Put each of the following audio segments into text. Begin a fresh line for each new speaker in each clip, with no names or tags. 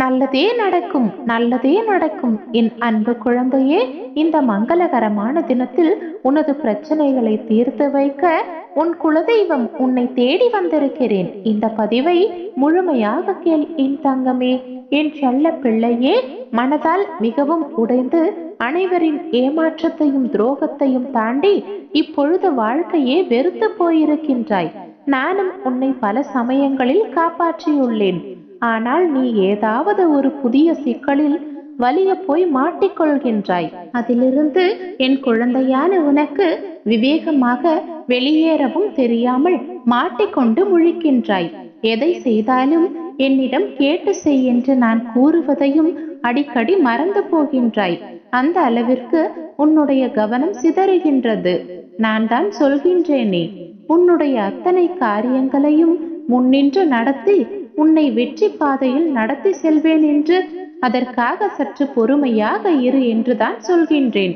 நல்லதே நடக்கும் நல்லதே நடக்கும். என் அன்பு குழந்தையே இந்த மங்களகரமான தினத்தில் உனது பிரச்சனைகளை தீர்த்து வைக்க உன் குலதெய்வம் உன்னை தேடி வந்திருக்கிறேன். இந்த பதிவை முழுமையாக கேள் என் தங்கமே. என் செல்ல பிள்ளையே மனதால் மிகவும் உடைந்து அனைவரின் ஏமாற்றத்தையும் துரோகத்தையும் தாண்டி இப்பொழுது வாழ்க்கையே வெறுத்து போயிருக்கின்றாய். நானும் உன்னை பல சமயங்களில் காப்பாற்றியுள்ளேன். ஆனால் நீ ஏதாவது ஒரு புதிய சிக்கலில் வலிய போய் மாட்டிக்கொள்கின்றாய். அதிலிருந்து என் குழந்தையான உனக்கு விவேகமாக வெளியேறவும் தெரியாமல் மாட்டிக்கொண்டு முழிக்கின்றாய். எதை செய்தாலும் என்னிடம் கேட்டு செய் என்று நான் கூறுவதையும் அடிக்கடி மறந்து போகின்றாய். அந்த அளவிற்கு உன்னுடைய கவனம் சிதறுகின்றது. நான் தான் சொல்கின்றேனே. உன்னுடைய அத்தனை காரியங்களையும் முன்னின்று நடத்தி உன்னை வெற்றி பாதையில் நடத்தி செல்வேன் என்று அதற்காக சற்று பொறுமையாக இரு என்றுதான் சொல்கின்றேன்.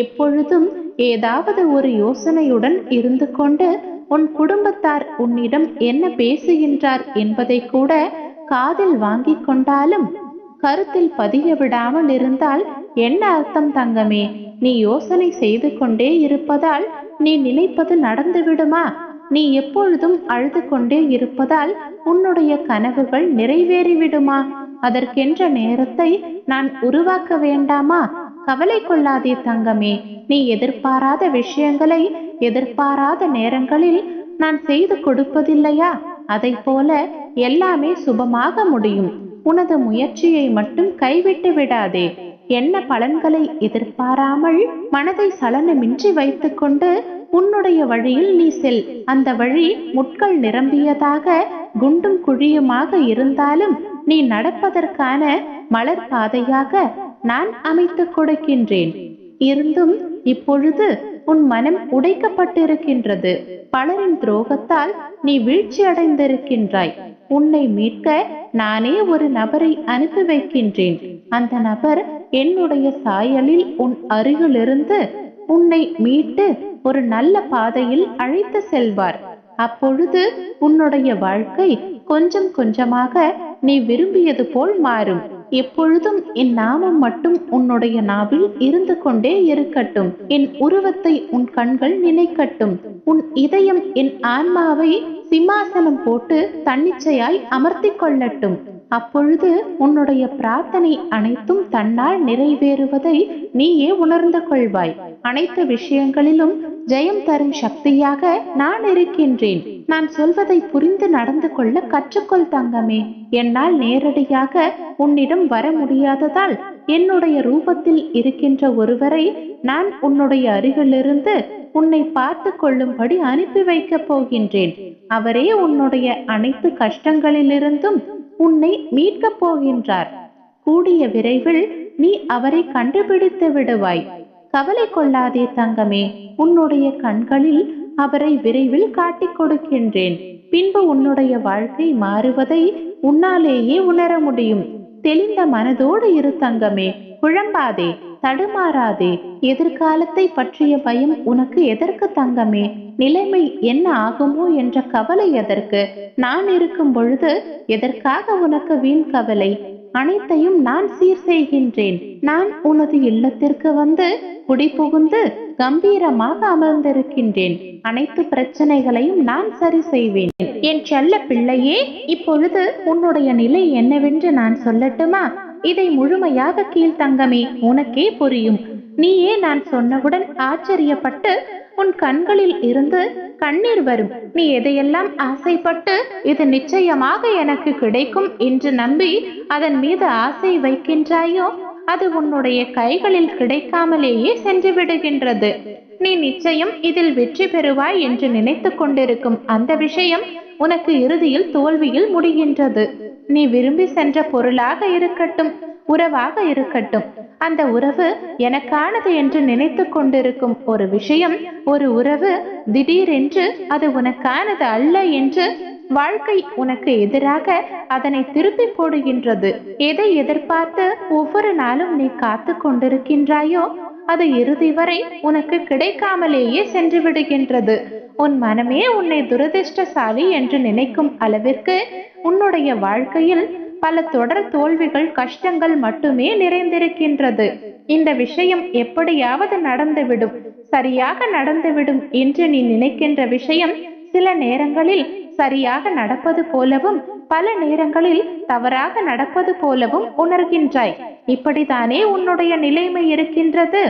எப்பொழுதும் ஏதாவது ஒரு யோசனையுடன் இருந்து கொண்டு உன் குடும்பத்தார் உன்னிடம் என்ன பேசுகின்றார் என்பதை கூட காதில் வாங்கிக் கொண்டாலும் கருத்தில் பதிய விடாமல் இருந்தால் என்ன அர்த்தம் தங்கமே? நீ யோசனை செய்து கொண்டே இருப்பதால் நீ நினைப்பது நடந்து விடுமா? நீ எப்பொழுதும் அழுது கொண்டே இருப்பதால் உன்னுடைய கனவுகள் நிறைவேறிவிடுமா? அதற்கென்ற நேரத்தை நான் உருவாக்க வேண்டாமா? கவலை கொள்ளாதே தங்கமே. நீ எதிர்பாராத விஷயங்களை எதிர்பாராத நேரங்களில் நான் செய்து கொடுப்பதில்லையா? அதை போல எல்லாமே சுபமாக முடியும். உனது முயற்சியை மட்டும் கைவிட்டு விடாதே. என்ன பலன்களை எதிர்பாராமல் மனதை சலனமின்றி வைத்துக்கொண்டு உன்னுடைய வழியில் நீ செல். அந்த வழி முட்கள் நிரம்பியதாக குண்டும் குழியுமாக இருந்தாலும் நீ நடப்பதற்கான மலர் பாதையாக நான் அமைத்துக் கொடுக்கின்றேன். இருந்தும் இப்பொழுது உன் மனம் உடைக்கப்பட்டிருக்கின்றது. பலரின் துரோகத்தால் நீ வீழ்ச்சி அடைந்திருக்கின்றாய். உன்னை மீட்க நானே ஒரு நபரை அனுப்பி வைக்கின்றேன். அந்த நபர் என்னுடைய சாயலில் உன் அருகிலிருந்து உன்னை மீட்டு ஒரு நல்ல பாதையில் அழைத்து செல்வார். அப்பொழுது உன்னுடைய வாழ்க்கை கொஞ்சம் கொஞ்சமாக நீ விரும்பியது போல் மாறும். எப்பொழுதும் என் நாமம் மட்டும் உன்னுடைய நாவில் இருந்து கொண்டே இருக்கட்டும். என் உருவத்தை உன் கண்கள் நினைக்கட்டும். உன் இதயம் என் ஆன்மாவை சிம்மாசனம் போட்டு தன்னிச்சையாய் அமர்த்தி கொள்ளட்டும். அப்பொழுது உன்னுடைய பிரார்த்தனை அனைத்தும் தன்னால் நிறைவேறுவதை நீயே உணர்ந்து கொள்வாய். அனைத்து விஷயங்களிலும் ஜெயம் தரும் சக்தியாக நான் இருக்கின்றேன். நான் சொல்வதை புரிந்து நடந்து கொள்ள கற்றுக்கொள் தங்கமே. என்னால் நேரடியாக உன்னிடம் வர முடியாததால் என்னுடைய ரூபத்தில் இருக்கின்ற ஒருவரை நான் உன்னுடைய அருகிலிருந்து உன்னை பார்த்து கொள்ளும்படி அனுப்பி வைக்கப் போகின்றேன். அவரே உன்னுடைய அனைத்து கஷ்டங்களிலிருந்தும் உன்னை மீட்கப் போகின்றார். கூடிய விரைவில் நீ அவரை கண்டுபிடித்து விடுவாய். கவலை கொள்ளாதே தங்கமே உன்னுடைய கண்களில் அவரை விரைவில் காட்டிக் கொடுக்கின்றேன். பின்பு உன்னுடைய வாழ்க்கை மாறுவதை உன்னாலேயே உணர முடியும். தெளிந்த மனதோடு இரு தங்கமே குழம்பாதே தடுமாறாதே. எதிர்காலத்தை பற்றிய பயம் உனக்கு எதற்கு தங்கமே? நிலைமை என்ன ஆகுமோ என்ற கவலை எதற்கு? நான் இருக்கும் பொழுது எதற்காக உனக்கு வீண் கவலை? அனைத்தையும் நான் சீர் செய்கின்றேன். நான் உனது இல்லத்திற்கு வந்து குடிபுகுந்து கம்பீரமாக அமர்ந்திருக்கின்றேன். அனைத்து பிரச்சனைகளையும் நான் சரி செய்வேன். என் செல்ல பிள்ளையே இப்பொழுது உன்னுடைய நிலை என்னவென்று நான் சொல்லட்டுமா? இதை முழுமையாக கீழ்த்தங்கமே உனக்கே புரியும். நீயே நான் சொன்னவுடன் ஆச்சரியப்பட்டு உன் கண்களில் இருந்து கண்ணீர் வரும். நீ எதையெல்லாம் ஆசைப்பட்டு இது நிச்சயமாக எனக்கு கிடைக்கும் என்று நம்பி அதன் மீது ஆசை வைக்கின்றாயோ? அது உன்னுடைய கைகளில் கிடைக்காமலேயே சென்று விடுகின்றது. நீ நிச்சயம் இதில் வெற்றி பெறுவாய் என்று நினைத்து கொண்டிருக்கும் அந்த விஷயம் உனக்கு இறுதியில் தோல்வியில் முடிகின்றது. நீ விரும்பி சென்ற பொருளாக இருக்கட்டும் உறவாக இருக்கட்டும் அந்த உறவு எனக்கானது என்று நினைத்து கொண்டிருக்கும் ஒரு விஷயம் ஒரு உறவு திடீரென்று அது உனக்கானது அல்ல என்று வாழ்க்கை உனக்கு எதிராக அதனை திருப்பி போடுகின்றது. எதை எதிர்பார்த்து ஒவ்வொரு நாளும் நீ காத்து கொண்டிருக்கின்றாயோ அது இறுதி வரை உனக்கு கிடைக்காமலேயே சென்று விடுகின்றது. உன் மனமே உன்னை துரதிர்ஷ்டசாலி என்று நினைக்கும் அளவிற்கு உன்னுடைய வாழ்க்கையில் பல தொடர் தோல்விகள் கஷ்டங்கள் மட்டுமே நிறைந்திருக்கின்றது. இந்த விஷயம் எப்படியாவது நடந்துவிடும். சரியாக நடந்துவிடும் என்று நீ நினைக்கின்ற விஷயம் சில நேரங்களில் சரியாக நடப்பது போலவும் பல நேரங்களில் தவறாக நடப்பது போலவும் உணர்கின்றாய். இப்படித்தானே உன்னுடைய நிலைமை இருக்கின்றது?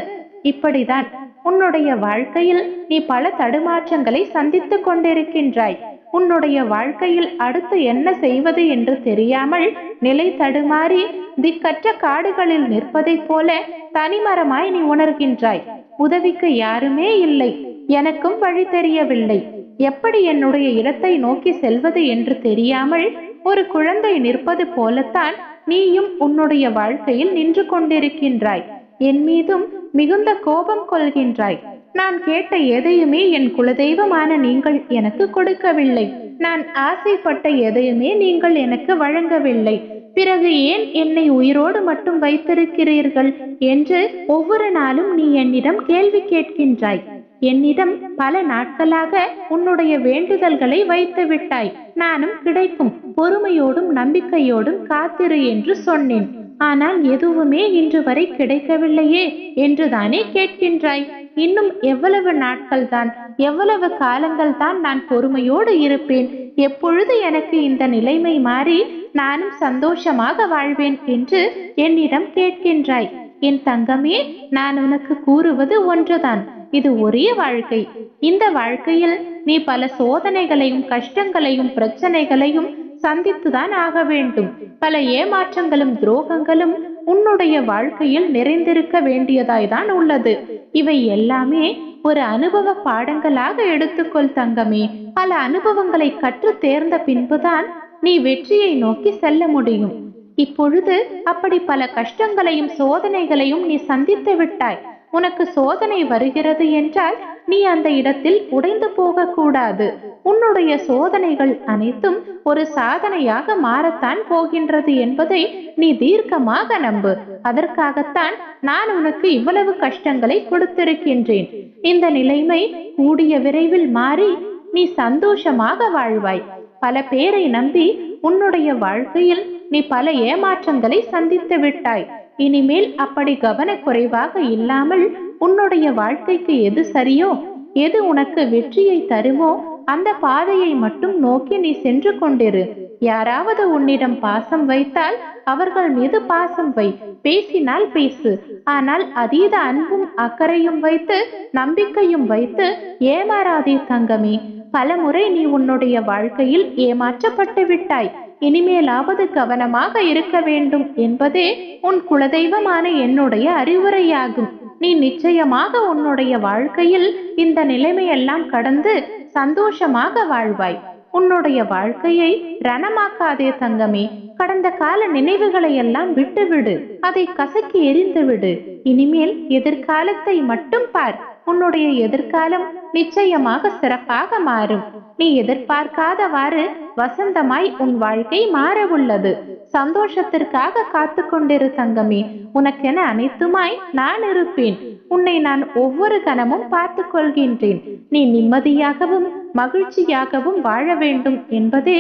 இப்படிதான் உன்னுடைய வாழ்க்கையில் நீ பல தடுமாற்றங்களை சந்தித்துக் கொண்டிருக்கின்றாய். உன்னுடைய வாழ்க்கையில் அடுத்து என்ன செய்வது என்று தெரியாமல் நிலை தடுமாறி திக்கற்ற காடுகளில் நிற்பதைப் போல தனிமரமாய் நீ உணர்கின்றாய். உதவிக்கு யாருமே இல்லை. எனக்கும் வழி தெரியவில்லை. எப்படி என்னுடைய இடத்தை நோக்கி செல்வது என்று தெரியாமல் ஒரு குழந்தை நிற்பது போலத்தான் நீயும் உன்னுடைய வாழ்க்கையில் நின்று கொண்டிருக்கின்றாய். என் மீதும் மிகுந்த கோபம் கொள்கின்றாய். நான் கேட்ட எதையுமே என் குலதெய்வமான நீங்கள் எனக்கு கொடுக்கவில்லை. நான் ஆசைப்பட்ட எதையுமே நீங்கள் எனக்கு வழங்கவில்லை. பிறகு ஏன் என்னை உயிரோடு மட்டும் வைத்திருக்கிறீர்கள்? என்று ஒவ்வொரு நாளும் நீ என்னிடம் கேள்வி கேட்கின்றாய். என்னிடம் பல நாட்களாக உன்னுடைய வேண்டுதல்களை வைத்து விட்டாய். நானும் கிடைக்கும் பொறுமையோடும் நம்பிக்கையோடும் காத்திரு என்று சொன்னேன். ஆனால் எதுவுமே இன்று வரை கிடைக்கவில்லையே என்றுதானே கேட்கின்றாய். இன்னும் எவ்வளவு நாட்கள் தான் எவ்வளவு காலங்கள் தான் நான் பொறுமையோடு இருப்பேன். எப்பொழுது எனக்கு இந்த நிலைமை மாறி நானும் சந்தோஷமாக வாழ்வேன் என்று என்னிடம் கேட்கின்றாய். என் தங்கமே நான் உனக்கு கூறுவது ஒன்றுதான். இது ஒரே வாழ்க்கை. இந்த வாழ்க்கையில் நீ பல சோதனைகளையும் கஷ்டங்களையும் பிரச்சனைகளையும் சந்தித்துதான் ஆக வேண்டும். பல ஏமாற்றங்களும் துரோகங்களும் உன்னுடைய வாழ்க்கையில் நிறைந்திருக்க வேண்டியதாய்தான் உள்ளது. இவை எல்லாமே ஒரு அனுபவ பாடங்களாக எடுத்துக்கொள் தங்கமே. பல அனுபவங்களை கற்று தேர்ந்த பின்புதான் நீ வெற்றியை நோக்கி செல்ல முடியும். இப்பொழுது அப்படி பல கஷ்டங்களையும் சோதனைகளையும் நீ சந்தித்து விட்டாய். உனக்கு சோதனை வருகிறது என்றால் நீ அந்த இடத்தில் உடைந்து போகக்கூடாது. உன்னுடைய சோதனைகள் அனைத்தும் ஒரு சாதனையாக மாறத்தான் போகின்றது என்பதை நீ தீர்க்கமாக நம்பு. அதற்காகத்தான் நான் உனக்கு இவ்வளவு கஷ்டங்களை கொடுத்திருக்கின்றேன். இந்த நிலைமை கூடிய விரைவில் மாறி நீ சந்தோஷமாக வாழ்வாய். பல பேரை நம்பி உன்னுடைய வாழ்க்கையில் நீ பல ஏமாற்றங்களை சந்தித்து விட்டாய். இனிமேல் அப்படி கவனக்குறைவாக இல்லாமல் உன்னுடைய வாழ்க்கைக்கு எது சரியோ எது உனக்கு வெற்றியை தருமோ அந்த பாதையை மட்டும் நோக்கி நீ சென்று கொண்டிரு. யாராவது உன்னிடம் பாசம் வைத்தால் அவர்கள் மீது பாசம் வை. பேசினால் பேசு. ஆனால் அதீத அன்பும் அக்கறையும் வைத்து நம்பிக்கையும் வைத்து ஏமாறாதே தங்கமே. பலமுறை நீ உன்னுடைய வாழ்க்கையில் ஏமாற்றப்பட்டு விட்டாய். இனிமேலாவது கவனமாக இருக்க வேண்டும் என்பதே உன் குலதெய்வமான என்னுடைய அறிவுரையாகும். நீ நிச்சயமாக உன்னுடைய வாழ்க்கையில் இந்த நிலைமையெல்லாம் கடந்து சந்தோஷமாக வாழ்வாய். உன்னுடைய வாழ்க்கையை ரணமாக்காதே தங்கமே. கடந்த கால நினைவுகளை எல்லாம் விட்டுவிடு. அதை கசக்கி எரிந்து விடு இனிமேல் எதிர்காலத்தை மட்டும் பார். உன்னுடைய எதிர்காலம் நிச்சயமாக சிறப்பாக மாறும். நீ எதிர்பார்க்காதவாறு வசந்தமாய் உன் வாழ்க்கை மாற உள்ளது சந்தோஷத்திற்காக காத்து கொண்டிரு தங்கமே. உனக்கென அனைத்துமாய் நான் இருப்பேன். உன்னை நான் ஒவ்வொரு கணமும் பார்த்து கொள்கின்றேன் நீ நிம்மதியாகவும் மகிழ்ச்சியாகவும் வாழ வேண்டும் என்பதே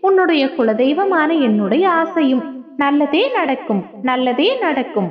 உன்னுடைய குலதெய்வமான என்னுடைய ஆசையும். நல்லதே நடக்கும். நல்லதே நடக்கும்.